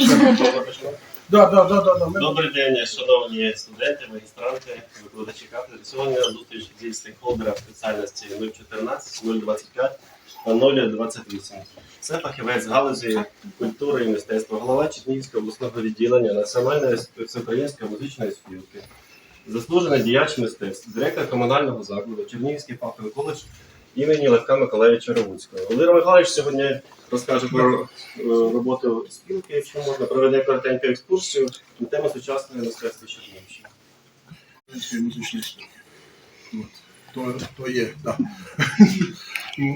Да, да, да, да, да. Добрий день, шановні студенти, магістранти, викладачі кафедри. Сьогодні на зустріч зі стейкхолдера спеціальності 014, 025 та 028. Це фахівець галузі культури і мистецтва, голова Чернігівського обласного відділення Національної всеукраїнської музичної спілки, заслужений діяч мистецтв, директор комунального закладу Чернігівський фаховий коледж імені Левка Миколаївича Равуцького. Володимир Михайлович сьогодні розкаже про е, роботу спілки, якщо можна, проведе коротеньку екскурсію на тему сучасної мистецтва Чернігівщини. Української спілки. То, то є, так.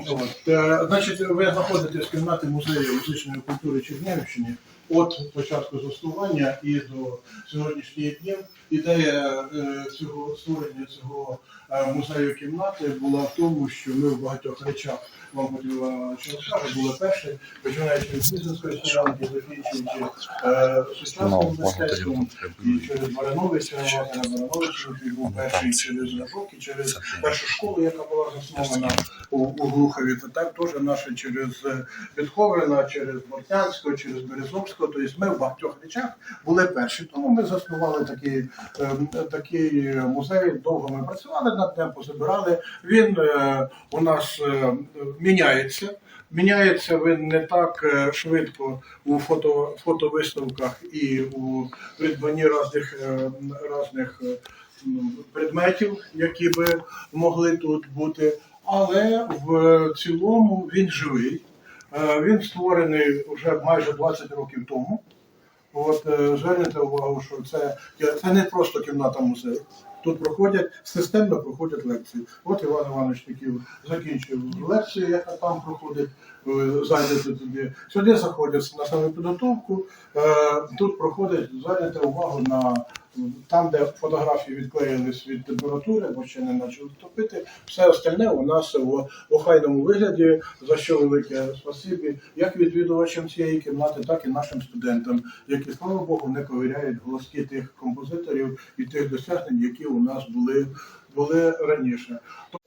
От. Е, Значить, ви знаходитесь в кімнаті музею музичної культури Чернігівщини. От початку заснування і до сьогоднішніх днів ідея е, цього створення цього е, музею кімнати була в тому, що ми в багатьох речах вам хотів розкаже, були перші, починаючи від бізнесної стоянки, закінчуючи е, сучасним мистецтвом. і через Барановича, Вагнера Барановича, був перший через Рашок, і через першу школу, яка була заснована у, у Глухові, та так теж наша через е, через Бортянського, через Березовського. Тобто ми в багатьох речах були перші. Тому ми заснували такий, е, такий музей. Довго ми працювали над ним, позабирали. Він е, у нас е, міняється. Міняється він не так е, швидко у фото, фотовиставках і у придбанні різних, різних предметів, які би могли тут бути. Але в цілому він живий. Е, Він створений вже майже 20 років тому. От е, звернете увагу, що це, це не просто кімната музею. Тут проходять системно проходять лекції. От Іван Іванович Тиків закінчив лекцію, яка там проходить. Ви зайдете туди. Сюди заходять на самопідготовку. Е, Тут проходить звернете увагу на там, де фотографії відклеїлись від температури, бо ще не почали топити. Все остальне у нас в охайному вигляді, за що велике спасибі, як відвідувачам цієї кімнати, так і нашим студентам, які, слава Богу, не ковиряють голоски тих композиторів і тих досягнень, які у нас були, були раніше.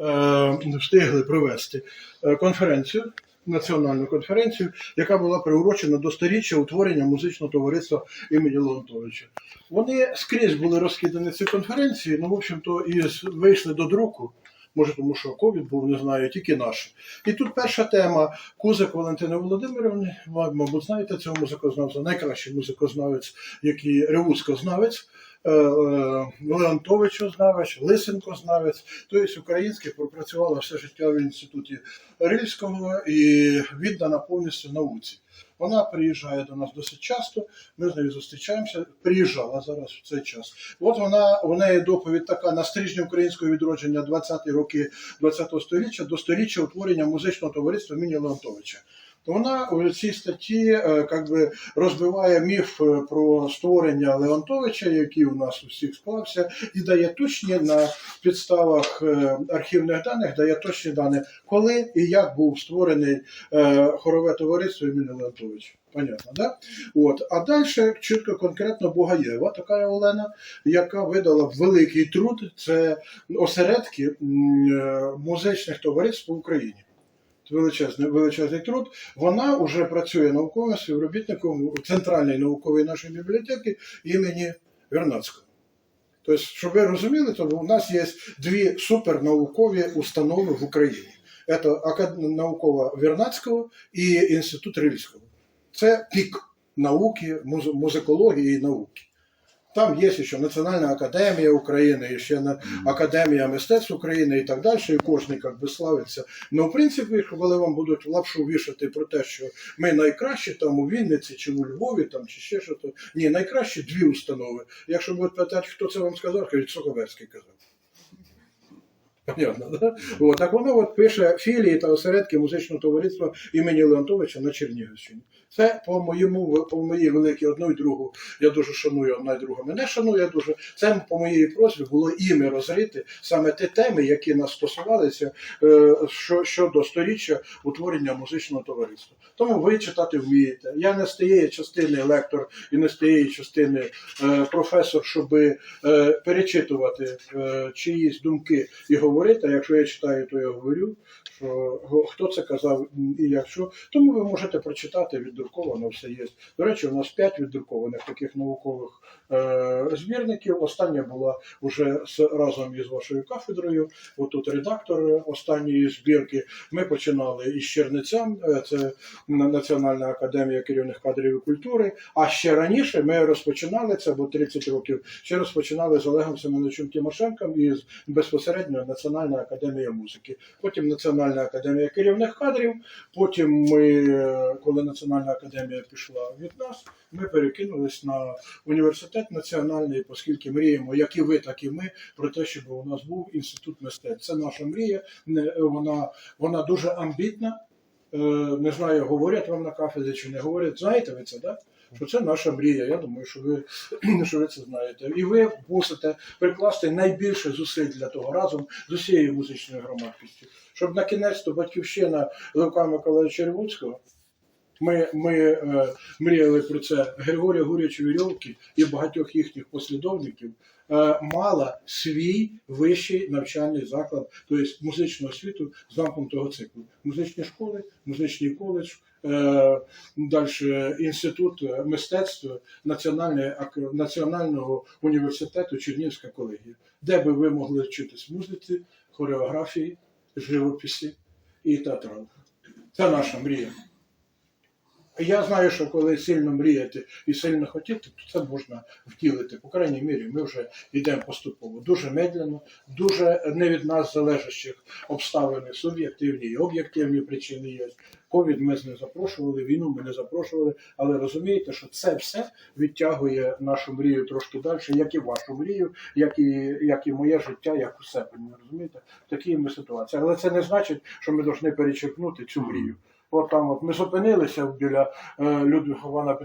Е, встигли провести е, конференцію. Національну конференцію, яка була приурочена до сторіччя утворення музичного товариства імені Леонтовича. Вони скрізь були розкидані ці конференції, ну, в общем-то, і вийшли до друку. Може, тому що ковід був, не знаю, тільки наш. І тут перша тема Кузик Валентини Володимирівни. Мабуть, знаєте цього музикознавця, найкращий музикознавець, який ревуцькознавець, е, е, Леонтовичу знавець, Лисенко знавець, тобто український пропрацювала все життя в інституті Рильського і віддана повністю науці. Вона приїжджає до нас досить часто. Ми з нею зустрічаємося. Приїжджала зараз в цей час. От вона у неї доповідь така на стрижні українського відродження 20-ті роки 20-го століття до сторіччя утворення музичного товариства імені Леонтовича. Вона у цій статті е, би, розбиває міф е, про створення Леонтовича, який у нас у всіх склався, і дає точні на підставах е, архівних даних, дає точні дані, коли і як був створений хорове товариство імені Леонтовича. Понятно, да? От. А далі чітко конкретно Бугаєва, така Олена, яка видала великий труд, це осередки музичних товариств в Україні. Величезний, величезний труд. Вона вже працює науковим співробітником у центральній науковій нашої бібліотеки імені Вернадського. Тобто, щоб ви розуміли, то у нас є дві супернаукові установи в Україні. Це наукова Вернадського і Інститут Рильського. Це пік науки, музикології і науки. Там є ще Національна академія України, і ще на- Академія мистецтв України і так далі, і кожен як би славиться. Ну, в принципі, коли вам будуть лапшу вішати про те, що ми найкращі там у Вінниці чи у Львові, там, чи ще що то. Ні, найкращі дві установи. Якщо будуть питати, хто це вам сказав, кажуть, Соковецький казав. Понятно, да? От, так воно от пише філії та осередки музичного товариства імені Леонтовича на Чернігівщині. Це по моєму по моїй великій одну і другу. Я дуже шаную одна і друга. Мене шанує дуже. Це по моїй просьбі було іми розрити саме ті теми, які нас стосувалися е, що, щодо сторіччя утворення музичного товариства. Тому ви читати вмієте. Я не з тієї частини лектор і не з тієї частини е, професор, щоб е, перечитувати чиїсь думки і говорити. Говорити. А якщо я читаю, то я говорю, що хто це казав і якщо. Тому ви можете прочитати, віддруковано все є. До речі, у нас п'ять віддрукованих таких наукових е, збірників. Остання була вже разом із вашою кафедрою. Отут редактор останньої збірки. Ми починали із Черницям, е, це Національна академія керівних кадрів і культури. А ще раніше ми розпочинали це, бо 30 років ще розпочинали з Олегом Семеновичем Тимошенком із безпосередньо Національна академія музики. Потім Національна академія керівних кадрів. Потім ми, е, коли Національна академія пішла від нас, ми перекинулись на університет національний, оскільки мріємо, як і ви, так і ми, про те, щоб у нас був інститут мистецтв. Це наша мрія. Вона, вона дуже амбітна. Е, Не знаю, говорять вам на кафедрі чи не говорять. Знаєте ви це, так? Що це наша мрія. Я думаю, що ви, що ви це знаєте. І ви мусите прикласти найбільше зусиль для того разом з усією музичною громадськістю, щоб на кінець то батьківщина Левка Миколаївича Ревуцького. Ми, ми е, мріяли про це Григорія Гуряча Вірьовки і багатьох їхніх послідовників. е, Мала свій вищий навчальний заклад, тобто музичну освіту замкнутого циклу. Музичні школи, музичний коледж, е, далі інститут мистецтв Національної Національного університету Чернігівська колегія, де би ви могли вчитись музиці, хореографії, живописі і театралу. Це наша мрія. Я знаю, що коли сильно мріяти і сильно хотіти, то це можна втілити. По крайній мірі, ми вже йдемо поступово. Дуже медленно, дуже не від нас залежащих обставини, суб'єктивні і об'єктивні причини є. Ковід ми не запрошували, війну ми не запрошували, але розумієте, що це все відтягує нашу мрію трошки далі, як і вашу мрію, як і, як і моє життя, як усе. Розумієте? Такі ми ситуації. Але це не значить, що ми повинні перечеркнути цю мрію. От там от ми зупинилися біля е, Людвіга Івана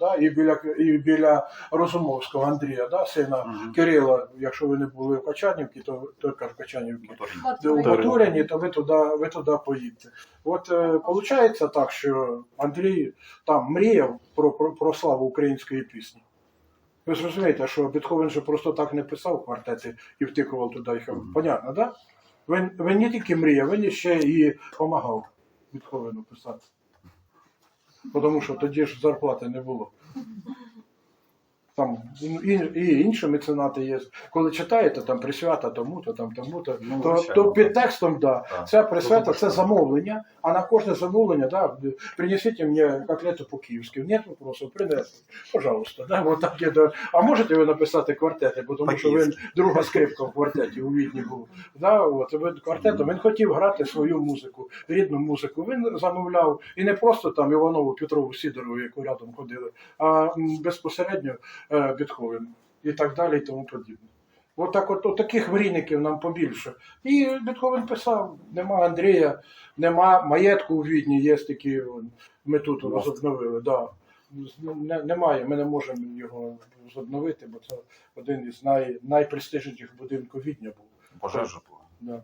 да, і біля і біля Розумовського Андрія, да, сина Мгм. Кирила. Якщо ви не були в Качанівці, то тільки в Качанівці. Моторин. У Батуряні, то ви туди, ви туди поїдете. От е, виходить так, що Андрій там мріяв про, про, про славу української пісні. Ви ж розумієте, що Бетховен же просто так не писав квартети і втикував туди їх. Понятно, так? Да? Він, він не тільки мріяв, він ще і допомагав Бетховену писати. Тому що тоді ж зарплати не було. Там і, інші меценати є. Коли читаєте там присвята тому-то, там тому-то, Ну, то, звичайно. то під текстом, да, Так. це присвята, це замовлення, а на кожне замовлення, да, принесіть мені котлету по-київськи. Нет вопросов, принесли. Пожалуйста. Да, вот так я, да. А можете ви написати квартети, бо тому що він друга скрипка в квартеті у Відні був. Да, от, він квартетом, він хотів грати свою музику, рідну музику. Він замовляв і не просто там Іванову, Петрову, Сідорову, яку рядом ходили, а безпосередньо Бетховен і так далі, і тому подібне. От так от, от таких мрійників нам побільше. І Бетховен писав: нема Андрія, нема маєтку у Відні, є такі, ми тут розобновили. Да. Немає, ми не можемо його розобновити, бо це один із най, найпрестижніших будинків Відня був. Пожежа була. Да.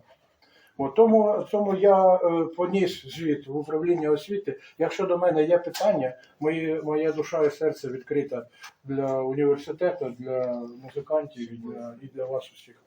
От тому, тому я е, поніс звіт в управління освіти. Якщо до мене є питання, мої, моя душа і серце відкрита для університету, для музикантів і для, і для вас усіх.